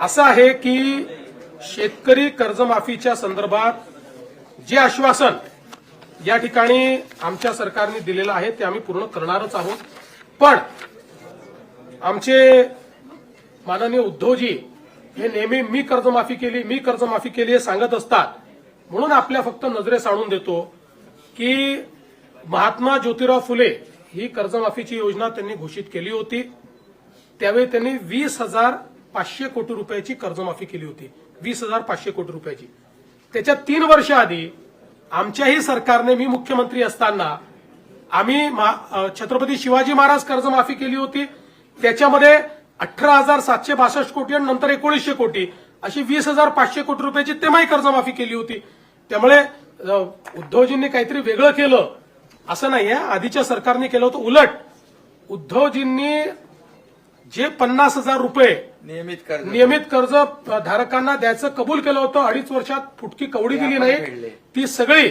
असं आहे की शेतकरी कर्जमाफीच्या संदर्भात जे आश्वासन या ठिकाणी आमच्या सरकारने दिलेलं आहे ते आम्ही पूर्ण करणारच आहोत. पण आमचे माननीय उद्धवजी हे नेहमी मी कर्जमाफी केली मी कर्जमाफी केली हे सांगत असतात. म्हणून आपल्या फक्त नजरेस आणून देतो की महात्मा ज्योतिराव फुले ही कर्जमाफीची योजना त्यांनी घोषित केली होती. त्यावेळी त्यांनी वीस हजार पाचशे कोटी रुपयाची कर्जमाफी केली होती. वीस हजार पाचशे कोटी रुपयाची. त्याच्या तीन वर्ष आधी आमच्याही सरकारने मी मुख्यमंत्री असताना आम्ही छत्रपती शिवाजी महाराज कर्जमाफी केली होती. त्याच्यामध्ये अठरा हजार सातशे बासष्ट कोटी आणि नंतर एकोणीसशे कोटी अशी वीस हजार पाचशे कोटी रुपयाची तेव्हाही कर्जमाफी केली होती. त्यामुळे उद्धवजींनी काहीतरी वेगळं केलं असं नाहीये. आधीच्या सरकारने केलं होतं उलट. उद्धवजींनी जे पन्नास हजार रुपये नियमित कर्ज नियमित कर्ज धारकांना द्यायचं कबूल केलं होतं अडीच वर्षात फुटकी कवडी दिली नाही. ती सगळी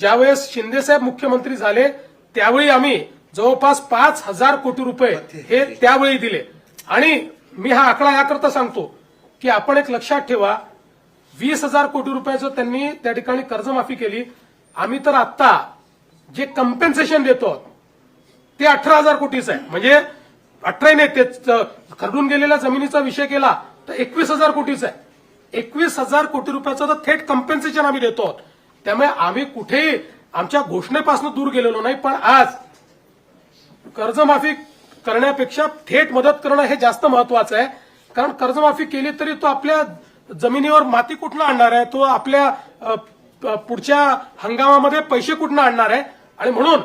ज्यावेळेस शिंदेसाहेब मुख्यमंत्री झाले त्यावेळी आम्ही जवळपास पाच हजार कोटी रुपये हे त्यावेळी दिले. आणि मी हा आकडा याकरता सांगतो की आपण एक लक्षात ठेवा वीस हजार कोटी रुपयाचं त्यांनी त्या ठिकाणी कर्जमाफी केली. आम्ही तर आत्ता जे कम्पेन्सेशन देतो ते अठरा हजार कोटीच आहे. म्हणजे अठरा नाही ते खरडून गेलेल्या जमिनीचा विषय केला तर एकवीस हजार कोटीच आहे. एकवीस हजार कोटी रुपयाचं तर थेट कम्पेन्सेशन आम्ही देतो. आहोत. त्यामुळे आम्ही कुठेही आमच्या घोषणेपासून दूर गेलेलो नाही पण आज कर्जमाफी करण्यापेक्षा थेट मदत करणं हे जास्त महत्वाचं आहे. कारण कर्जमाफी केली तरी तो आपल्या जमिनीवर माती कुठनं आणणार आहे? तो आपल्या पुढच्या हंगामामध्ये पैसे कुठनं आणणार आहे? आणि म्हणून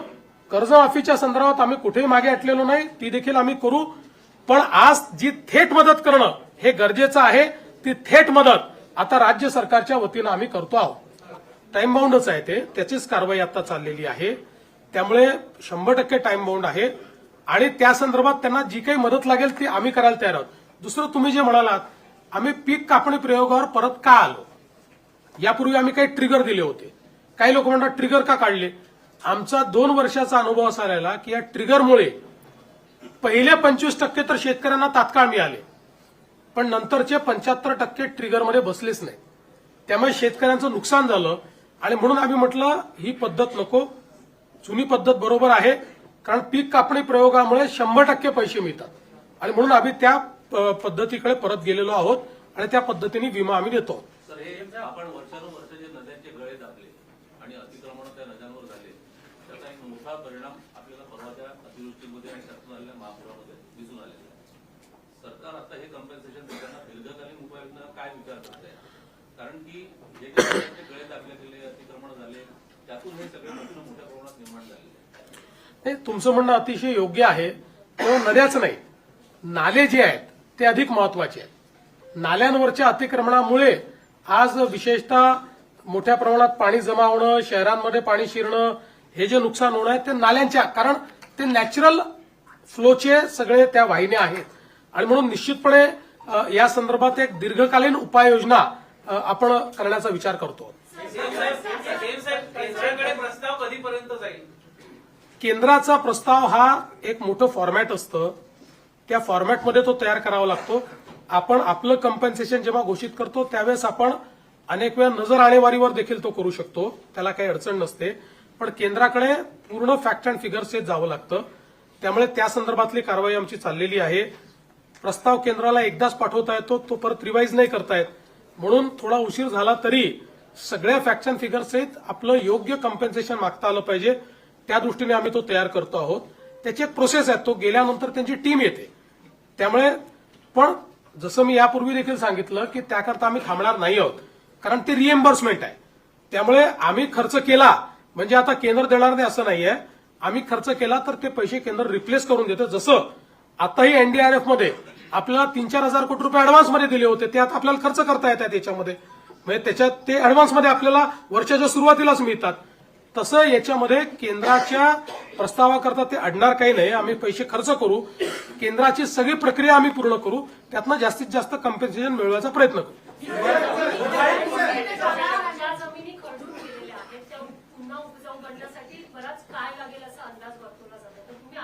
कर्जमाफीच्या संदर्भात आम्ही कुठेही मागे हटलेलो नाही ती देखील आम्ही करू. पण आज जी थेट मदत करणं हे गरजेचं आहे ती थेट मदत आता राज्य सरकारच्या वतीनं आम्ही करतो आहोत. टाइम बाउंडच आहे ते. त्याचीच कारवाई आता चाललेली आहे. त्यामुळे शंभर टक्के टाइम बाउंड आहे. आणि त्या संदर्भात त्यांना जी काही मदत लागेल ती आम्ही करायला तयार आहोत. दुसरं तुम्ही जे म्हणालात आम्ही पीक कापणी प्रयोगावर परत का आलो? यापूर्वी आम्ही काही ट्रिगर दिले होते. काही लोक म्हणतात ट्रिगर का काढले? आमचा दोन वर्षाचा अनुभव असा राहिला की या ट्रिगरमुळे पहिल्या पंचवीस टक्के तर शेतकऱ्यांना तात्काळ मिळाले. पण नंतरचे पंच्याहत्तर टक्के ट्रिगरमध्ये बसलेच नाही. त्यामुळे शेतकऱ्यांचं नुकसान झालं. आणि म्हणून आम्ही म्हटलं ही पद्धत नको. जुनी पद्धत बरोबर आहे. कारण पीक कापणी प्रयोगामुळे शंभर टक्के पैसे मिळतात. आणि म्हणून आम्ही त्या पद्धतीकडे परत गेलेलो आहोत. आणि त्या पद्धतीने विमा आम्ही देतो सर हे आपण वर्षानुवर्ष जे नद्यांचे गळे दाबले आणि अतिक्रमण त्या नद्यांवर झाले त्याचा एक मोठा परिणाम आपल्याला परवाच्या अतिवृष्टीमध्ये आणि त्यातून आलेल्या महापुरामध्ये दिसून आलेला आहे? सरकार आता हे कॉम्पन्सेशन देताना दीर्घकालीन उपाययोजना काय विचार करत आहे कारण की जे काही गळे दाबले गेले अतिक्रमण झाले त्यातून हे सगळे प्रश्न मोठ्या प्रमाणात निर्माण झालेले नाही तुमचं म्हणणं अतिशय योग्य आहे पण नद्याच नाही. नाले जे आहेत ते अधिक महत्त्वाचे आहेत. नाल्यांवरच्या अतिक्रमणामुळे आज विशेषतः मोठ्या प्रमाणात पाणी जमा होणं शहरांमध्ये पाणी शिरणं हे जे नुकसान होणं आहे ते नाल्यांच्या कारण ते नॅचरल फ्लोचे सगळे त्या वाहिन्या आहेत. आणि म्हणून निश्चितपणे या संदर्भात एक दीर्घकालीन उपाययोजना आपण करण्याचा विचार करतो. प्रस्ताव कधीपर्यंत जाईल केंद्राचा प्रस्ताव हा एक मोठं फॉर्मॅट असतं. त्या फॉर्मॅटमध्ये तो तयार करावा लागतो. आपण आपलं कंपन्सेशन जेव्हा घोषित करतो त्यावेळेस आपण अनेक वेळा नजर आणेवारीवर देखील तो करू शकतो. त्याला काही अडचण नसते. पण केंद्राकडे पूर्ण फॅक्ट अँड फिगर्स जावं लागतं. त्यामुळे त्या संदर्भातली कारवाई आमची चाललेली आहे. प्रस्ताव केंद्राला एकदाच पाठवता येतो तो परत रिवाईज नाही करतायत. म्हणून थोडा उशीर झाला तरी सगळ्या फॅक्ट अँड फिगर्स सहित आपलं योग्य कम्पेन्सेशन मागता आलं पाहिजे. त्या दृष्टीने आम्ही तो तयार करतो आहोत. त्याची एक प्रोसेस आहे तो गेल्यानंतर त्यांची टीम येते. त्यामुळे पण जसं मी यापूर्वी देखील सांगितलं की त्याकरता आम्ही थांबणार नाही आहोत. कारण ते रिएम्बर्समेंट आहे. त्यामुळे आम्ही खर्च केला म्हणजे आता केंद्र देणार नाही असं नाहीये. आम्ही खर्च केला तर ते पैसे केंद्र रिप्लेस करून देतं. जसं आताही एनडीआरएफमध्ये आपल्याला तीन चार हजार कोटी रुपये ऍडव्हान्समध्ये दिले होते. ते आता आपल्याला खर्च करता येतात याच्यामध्ये. म्हणजे त्याच्यात ते ऍडव्हान्समध्ये आपल्याला वर्षाच्या सुरुवातीलाच मिळतात. तसं याच्यामध्ये केंद्राच्या प्रस्तावाकरता ते अडणार काही नाही. आम्ही पैसे खर्च करू. केंद्राची सगळी प्रक्रिया आम्ही पूर्ण करू. त्यातनं जास्तीत जास्त कम्पेन्सेशन मिळवायचा प्रयत्न करू ज्या जमिनी खरडून गेलेल्या आहेत त्या पुन्हा उपजाऊ बनण्यासाठी बराच काळ लागेल असा अंदाज वर्तवला जातो तर तुम्ही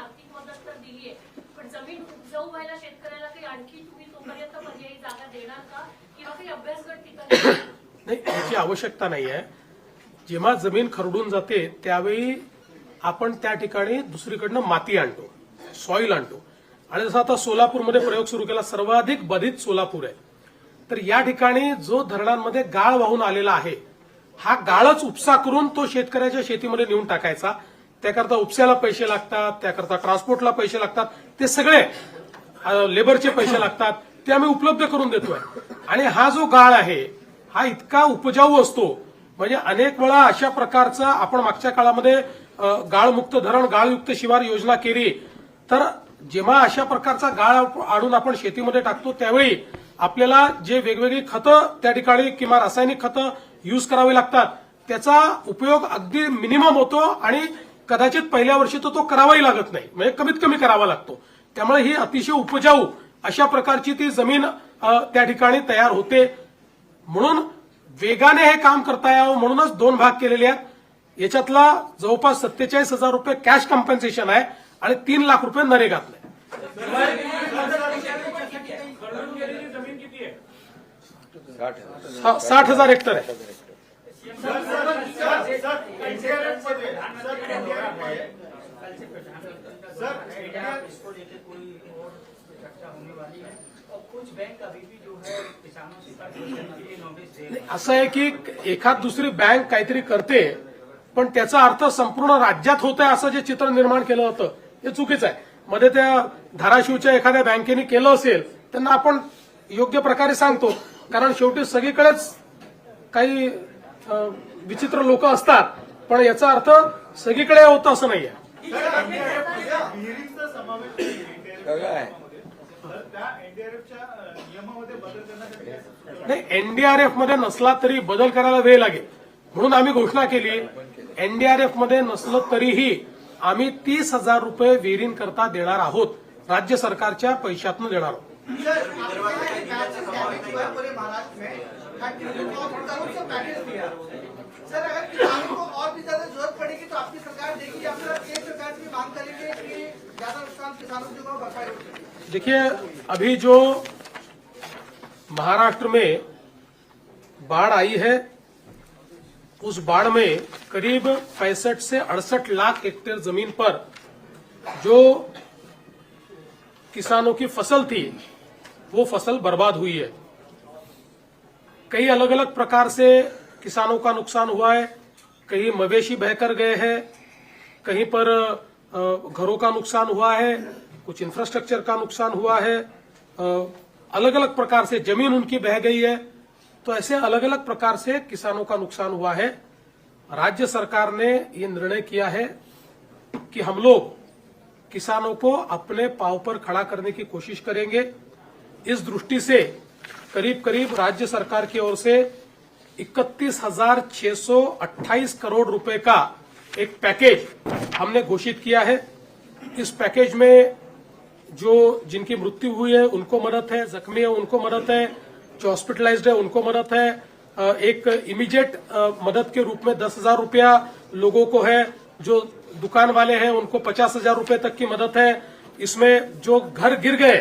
काही नाही? याची आवश्यकता नाही आहे. जेव्हा जमीन खरडून जाते त्यावेळी आपण त्या ठिकाणी दुसरीकडनं माती आणतो सॉईल आणतो. आणि जसं आता सोलापूरमध्ये प्रयोग सुरू केला सर्वाधिक बाधित सोलापूर आहे. तर या ठिकाणी जो धरणांमध्ये गाळ वाहून आलेला आहे हा गाळच उपसा करून तो शेतकऱ्याच्या शेतीमध्ये नेऊन टाकायचा. त्याकरता उपसाला पैसे लागतात त्याकरता ट्रान्सपोर्टला पैसे लागतात ते सगळे लेबरचे पैसे लागतात ते आम्ही उपलब्ध करून देतोय. आणि हा जो गाळ आहे हा इतका उपजाऊ असतो. म्हणजे अनेक वेळा अशा प्रकारचा आपण मागच्या काळामध्ये गाळमुक्त धरण गाळयुक्त शिवार योजना केली. तर जेव्हा अशा प्रकारचा गाळ आणून आपण शेतीमध्ये टाकतो त्यावेळी आपल्याला जे वेगवेगळी खतं त्या ठिकाणी किंवा रासायनिक खतं यूज करावी लागतात. त्याचा उपयोग अगदी मिनिमम होतो आणि कदाचित पहिल्या वर्षी तर तो करावाही लागत नाही. म्हणजे कमीत कमी करावा लागतो. त्यामुळे ही अतिशय उपजाऊ अशा प्रकारची ती जमीन त्या ठिकाणी तयार होते म्हणून वेगाने हे काम करता यावं म्हणूनच दोन भाग केलेले आहेत याच्यातला जवळपास सत्तेचाळीस हजार रुपये कॅश कॉम्पन्सेशन आहे आणि तीन लाख रुपये नरेगातले साठ हजार हेक्टर आहे इसको लेकर कोई और चर्चा होने वाली है। और कुछ बैंक अभी भी जो किसानों से कर्ज लेने के लिए नोटिस दे रहे असं आहे की एखाद दुसरी बँक काहीतरी करते पण त्याचा अर्थ संपूर्ण राज्यात होत आहे असं जे चित्र निर्माण केलं होतं हे चुकीचं आहे. मध्ये त्या धाराशिवच्या एखाद्या बँकेने केलं असेल त्यांना आपण योग्य प्रकारे सांगतो. कारण शेवटी सगळीकडेच काही विचित्र लोक असतात पण याचा अर्थ सगळीकडे होतं असं नाहीये विहिरींचा समावेश काय तर त्या एनडीआरएफच्या नियमामध्ये बदल करण्यासाठी काय नाही एनडीआरएफमध्ये नसला तरी बदल करायला वेळ लागेल. म्हणून आम्ही घोषणा केली एनडीआरएफमध्ये नसलं तरीही आम्ही तीस हजार रुपये विहिरीं करता देणार आहोत. राज्य सरकारच्या पैशातनं देणार आहोत. सर, अगर किसानों को और भी ज़्यादा ज़रूरत पड़ेगी तो आपकी सरकार सरकार की मांग करेंगे कि ज़्यादा नुकसान किसानों भरपाई देखिए, अभी जो महाराष्ट्र में बाढ़ आई है, उस बाढ़ में करीब पैंसठ से अड़सठ लाख हेक्टेयर ज़मीन पर जो किसानों की फ़सल थी, वो फ़सल बर्बाद हुई है। कई अलग अलग प्रकार से किसानों का नुकसान हुआ है। कहीं मवेशी बहकर गए हैं। कहीं पर घरों का नुकसान हुआ है, कुछ इंफ्रास्ट्रक्चर का नुकसान हुआ है। अलग अलग प्रकार से ज़मीन उनकी बह गई है। तो ऐसे अलग अलग प्रकार से किसानों का नुकसान हुआ है। राज्य सरकार ने ये निर्णय किया है कि हम लोग किसानों को अपने पाव पर खड़ा करने की कोशिश करेंगे। इस दृष्टि से करीब करीब राज्य सरकार की ओर से इकतीस हज़ार छह सौ अट्ठाईस करोड़ रुपए का एक पैकेज हमने घोषित किया है। इस पैकेज में जो जिनकी मृत्यु हुई है, उनको मदद है, जख्मी है, उनको मदद है, जो हॉस्पिटलाइज्ड है, उनको मदद है। एक इमीडिएट मदद के रूप में दस हज़ार रुपया लोगों को है, जो दुकान वाले हैं, उनको पचास हज़ार रुपए तक की मदद है। इसमें जो घर गिर गए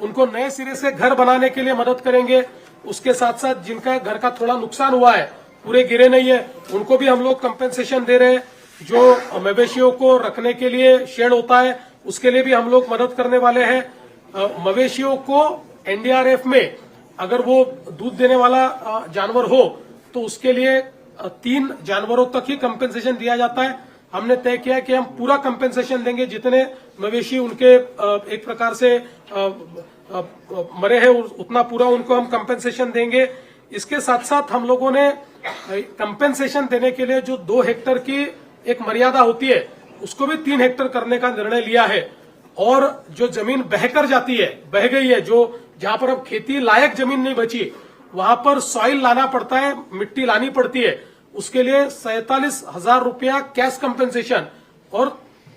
उनको नए सिरे से घर बनाने के लिए मदद करेंगे। उसके साथ साथ जिनका घर का थोड़ा नुकसान हुआ है, पूरे गिरे नहीं है, उनको भी हम लोग कंपेंसेशन दे रहे हैं। जो मवेशियों को रखने के लिए शेड होता है, उसके लिए भी हम लोग मदद करने वाले हैं। मवेशियों को एनडीआरएफ में अगर वो दूध देने वाला जानवर हो तो उसके लिए तीन जानवरों तक ही कंपेंसेशन दिया जाता है। हमने तय किया कि हम पूरा कंपेंसेशन देंगे, जितने मवेशी उनके एक प्रकार से मरे हैं उतना पूरा उनको हम कंपेंसेशन देंगे। इसके साथ साथ हम लोगों ने कंपेंसेशन देने के लिए जो दो हेक्टर की एक मर्यादा होती है, उसको भी तीन हेक्टर करने का निर्णय लिया है। और जो ज़मीन बहकर जाती है, बह गई है, जो, जहाँ पर अब खेती लायक ज़मीन नहीं बची, वहाँ पर सॉइल लाना पड़ता है, मिट्टी लानी पड़ती है। उसके लिए सैतालीस हज़ार रूपया कैश कंपेंसेशन और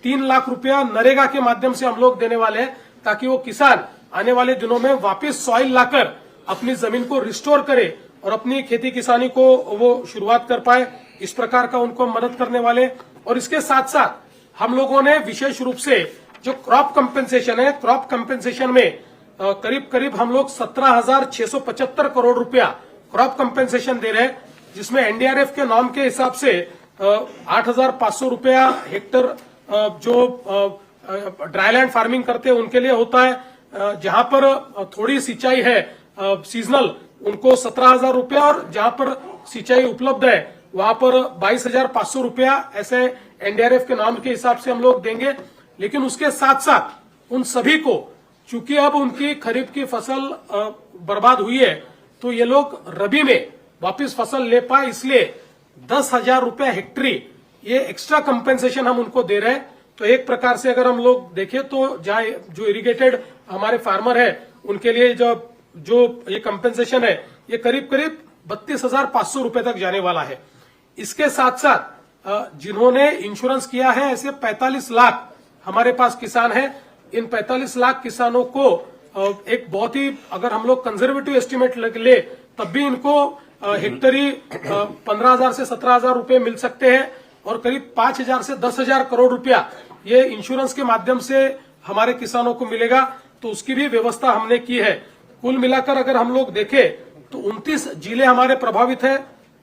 तीन लाख रुपया नरेगा के माध्यम से हम लोग देने वाले हैं ताकि वो किसान आने वाले दिनों में वापस सॉइल लाकर अपनी ज़मीन को रिस्टोर करे और अपनी खेती किसानी को वो शुरुआत कर पाए। इस प्रकार का उनको मदद करने वाले। और इसके साथ साथ हम लोगों ने विशेष रूप से जो क्रॉप कंपेंसेशन है क्रॉप कंपेंसेशन में करीब करीब हम लोग सत्रह हज़ार सौ पचहत्तर करोड़ रुपया क्रॉप कंपेंसेशन दे रहे हैं। जिसमें एनडीआरएफ के नाम के हिसाब से आठ हज़ार पाँच सौ रुपया हेक्टर जो ड्राईलैंड फ़ार्मिंग करते हैं, उनके लिए होता है। जहाँ पर थोड़ी सिंचाई है सीजनल, उनको सत्रह हज़ार रुपया और जहाँ पर सिंचाई उपलब्ध है, वहाँ पर बाईस हज़ार पाँच सौ रुपया ऐसे एनडीआरएफ के नाम के हिसाब से हम लोग देंगे। लेकिन उसके साथ साथ उन सभी को, चूँकि अब उनकी खरीफ की फ़सल बर्बाद हुई है तो ये लोग रबी में वापस फ़सल ले पाए, इसलिए दस हज़ार रुपया हेक्टरी, ये एक्स्ट्रा कंपेंसेशन हम उनको दे रहे हैं। तो एक प्रकार से अगर हम लोग देखें तो जहाँ जो इरिगेटेड हमारे फार्मर है, उनके लिए जो जो ये कंपेंसेशन है, ये करीब करीब बत्तीस हज़ार पाँच सौ रुपये तक जाने वाला है। इसके साथ साथ जिन्होंने इंश्योरेंस किया है, ऐसे 45 लाख हमारे पास किसान हैं। इन 45 लाख किसानों को एक बहुत ही, अगर हम लोग कंजर्वेटिव एस्टिमेट ले, तब भी इनको हेक्टरी पंद्रह हज़ार से सत्रह हज़ार रुपये मिल सकते हैं और करीब पाँच हज़ार से दस हज़ार करोड़ रुपया ये इंश्योरेंस के माध्यम से हमारे किसानों को मिलेगा। तो उसकी भी व्यवस्था हमने की है। कुल मिलाकर अगर हम लोग देखें तो 29 ज़िले हमारे प्रभावित है।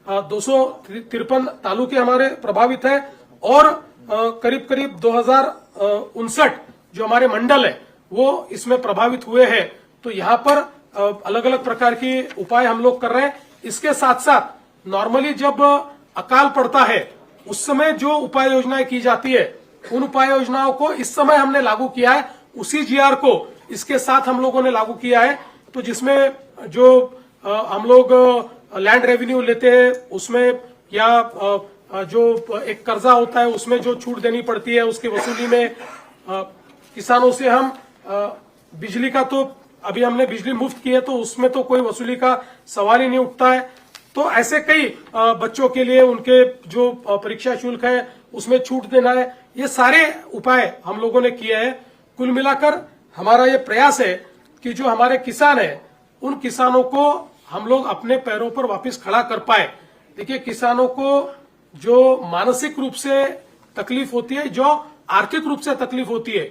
दो सौ तिरपन तालुके हमारे प्रभावित है और करीब करीब दो हज़ार उनसठ जो हमारे मंडल है, वो इसमें प्रभावित हुए हैं। तो यहाँ पर अलग अलग प्रकार की उपाय हम लोग कर रहे हैं। इसके साथ साथ नॉर्मली जब अकाल पड़ता है, उस समय जो उपाय योजनाएँ की जाती है, उन उपाय योजनाओं को इस समय हमने लागू किया है, उसी जीआर को इसके साथ हम लोगों ने लागू किया है। तो जिसमें जो हम लोग लैंड रेवेन्यू लेते हैं, उसमें या जो एक कर्जा होता है, उसमें जो छूट देनी पड़ती है, उसकी वसूली में किसानों से हम बिजली का तो अभी हमने बिजली मुफ़्त की है तो उसमें तो कोई वसूली का सवाल ही नहीं उठता है। तो ऐसे कई बच्चों के लिए उनके जो परीक्षा शुल्क है, उसमें छूट देना है। ये सारे उपाय हम लोगों ने किए हैं। कुल मिलाकर हमारा ये प्रयास है कि जो हमारे किसान है, उन किसानों को हम लोग अपने पैरों पर वापस खड़ा कर पाए। देखिए, किसानों को जो मानसिक रूप से तकलीफ़ होती है, जो आर्थिक रूप से तकलीफ़ होती है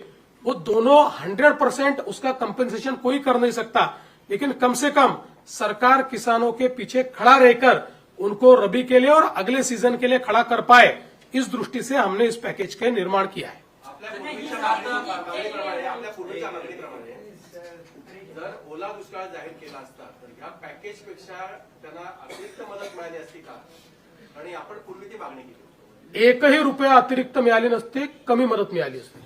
वो दोनों 100 परसेंट उसका कंपेंसेशन कोई कर नहीं सकता। लेकिन कम से कम सरकार किसानों के पीछे खड़ा रहकर उनको रबी के लिए और अगले सीज़न के लिए खड़ा कर पाए इस दृष्टि से हमने इस पैकेज का निर्माण किया है। आपल्या पूर्वीच्या मागणीप्रमाणे आपल्या पूर्वीच्या मागणीप्रमाणे जर ओला दुष्काळ जाहीर केला असता तर ह्या पॅकेजपेक्षा त्यांना अतिरिक्त मदत मिळाली असती का? आणि आपण पूर्वी ती मागणी केली एकही रुपया अतिरिक्त मिळाली नसते कमी मदत मिळाली असते.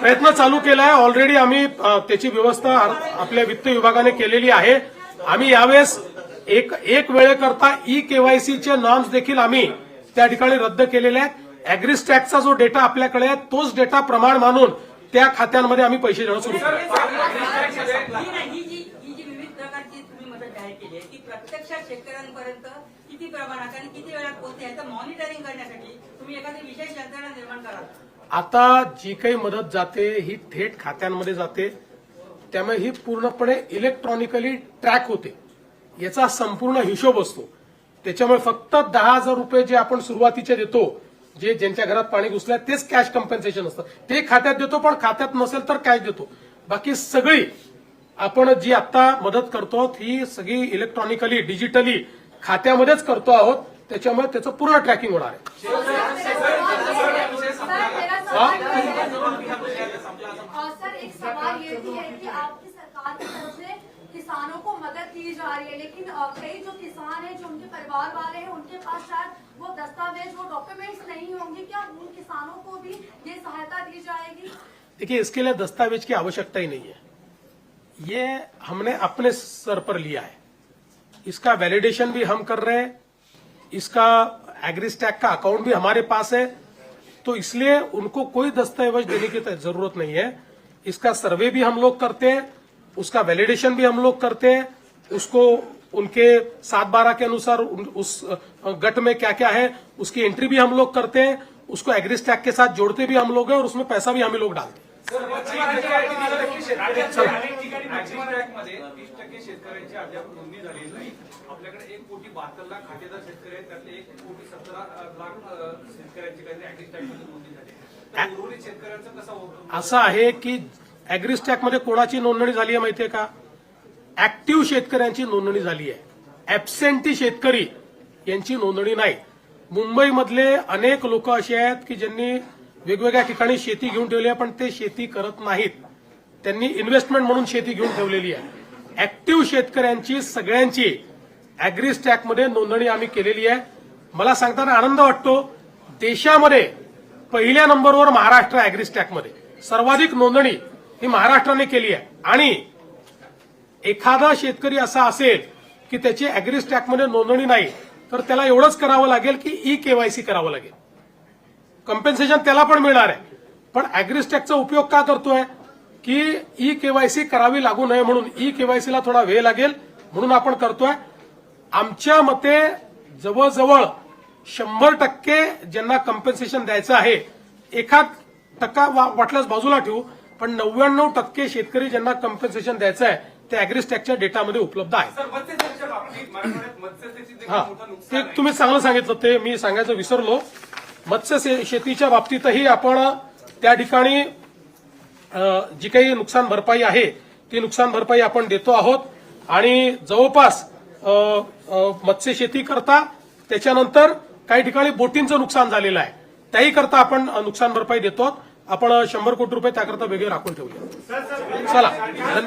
प्रयत्न चालू केला आहे ऑलरेडी आम्ही त्याची व्यवस्था आपल्या वित्त विभागाने केलेली आहे. आम्ही यावेळेस एक एक वेळेकरता ई केवायसीचे नॉर्म्स देखील आम्ही त्या ठिकाणी रद्द केलेले आहेत. अॅग्रिस्टॅकचा जो डेटा आपल्याकडे आहे तोच डेटा प्रमाण मानून त्या खात्यांमध्ये आम्ही पैसे देणं सुरू केलं ही नाही, ही जी ही जी विविध प्रकारची तुम्ही मदत जाहीर केली आहे ती प्रत्यक्षात शेतकऱ्यांपर्यंत किती प्रमाणात आणि किती वेळात पोहोचते याचं मॉनिटरिंग करण्यासाठी तुम्ही एखादी विशेष यंत्रणा निर्माण करा आता जी काही मदत जाते ही थेट खात्यांमध्ये जाते. त्यामुळे ही पूर्णपणे इलेक्ट्रॉनिकली ट्रॅक होते. याचा संपूर्ण हिशोब असतो. त्याच्यामुळे फक्त दहा हजार रुपये जे आपण सुरुवातीचे देतो जे ज्यांच्या घरात पाणी घुसलंय तेच कॅश कम्पेन्सेशन असतं. ते खात्यात देतो पण खात्यात नसेल तर कॅश देतो. बाकी सगळी आपण जी आता मदत करतो ही सगळी इलेक्ट्रॉनिकली डिजिटली खात्यामध्येच करतो आहोत. त्याच्यामुळे त्याचं पूर्ण ट्रॅकिंग होणार आहे. और सर एक सवाल ये भी है कि आपकी सरकार की तरफ से किसानों को मदद की जा रही है लेकिन कई जो किसान हैं जो उनके परिवार वाले हैं उनके पास शायद वो दस्तावेज वो डॉक्यूमेंट्स नहीं होंगे। क्या उन किसानों को भी ये सहायता दी जाएगी? देखिए इसके लिए दस्तावेज की आवश्यकता ही नहीं है। ये हमने अपने सर पर लिया है। इसका वैलिडेशन भी हम कर रहे हैं। इसका एग्रीस्टैक का अकाउंट भी हमारे पास है। तो इसलिए उनको कोई दस्तावेज़ देने की तो ज़रूरत नहीं है। इसका सर्वे भी हम लोग करते हैं। उसका वैलिडेशन भी हम लोग करते हैं। उसको उनके सात बारह के अनुसार उस गट में क्या क्या है, उसकी एंट्री भी हम लोग करते हैं। उसको एग्रीस्टैक के साथ जोड़ते भी हम लोग हैं और उसमें पैसा भी हम लोग डालते हैं। मध्ये तीस टक्के शेतकऱ्यांची अद्याप नोंदणी झालेली नाही. आपल्याकडे एक कोटी बहात्तर लाख खातेदार शेतकरी आहेत. त्यातले एक कोटी सतरा लाख शेतकऱ्यांची काहीतरी ऍग्री टॅक्समध्ये नोंदणी झाली. उर्वरित शेतकऱ्यांचं कसं होतं? असं आहे की अॅग्रिस्टॅकमध्ये कोणाची नोंदणी झाली आहे माहितीये का? ऍक्टिव्ह शेतकऱ्यांची नोंदणी झाली आहे. ऍबसेंटी शेतकरी यांची नोंदणी नाही. मुंबईमधले अनेक लोक असे आहेत की ज्यांनी वेगवेगळ्या ठिकाणी शेती घेऊन ठेवली आहे पण ते शेती करत नाहीत. त्यांनी इन्व्हेस्टमेंट म्हणून शेती घेऊन ठेवलेली आहे. ऍक्टिव्ह शेतकऱ्यांची सगळ्यांची अॅग्री स्टॅकमध्ये नोंदणी आम्ही केलेली आहे. मला सांगताना आनंद वाटतो देशामध्ये पहिल्या नंबरवर महाराष्ट्र अॅग्री स्टॅकमध्ये सर्वाधिक नोंदणी ही महाराष्ट्राने केली आहे. आणि एखादा शेतकरी असा असेल की त्याची अॅग्रिस्टॅकमध्ये नोंदणी नाही तर त्याला एवढंच करावं लागेल की ई केवायसी करावं लागेल. कम्पेन्सेशन त्याला पण मिळणार आहे. पण अॅग्रिस्टॅकचा उपयोग का करतोय? की ई केवायसी करावी लागू नये म्हणून ई केवायसीला थोडा वेळ लागेल म्हणून आपण करतोय. आमच्या मते जवळजवळ शंभर टक्के ज्यांना कम्पेन्सेशन द्यायचं आहे एखाद टक्का वाटल्यास बाजूला ठेवू पण नव्याण्णव टक्के शेतकरी ज्यांना कम्पेन्सेशन द्यायचं आहे ते अॅग्रिस्टॅकच्या डेटामध्ये उपलब्ध आहे. हा. ते. तुम्ही चांगलं सांगितलं ते मी सांगायचं विसरलो. मत्स्य शेतीच्या बाबतीतही आपण त्या ठिकाणी जी काही नुकसान भरपाई आहे ती नुकसान भरपाई आपण देतो आहोत. आणि जवळपास मत्स्यशेती मत्स्य शेती करता त्याच्यानंतर काही ठिकाणी बोटींचं नुकसान झालेलं आहे. त्याही करता आपण नुकसान भरपाई देतो आपण शंभर कोटी रुपये त्याकरता वेगळे राखून ठेवूया. चला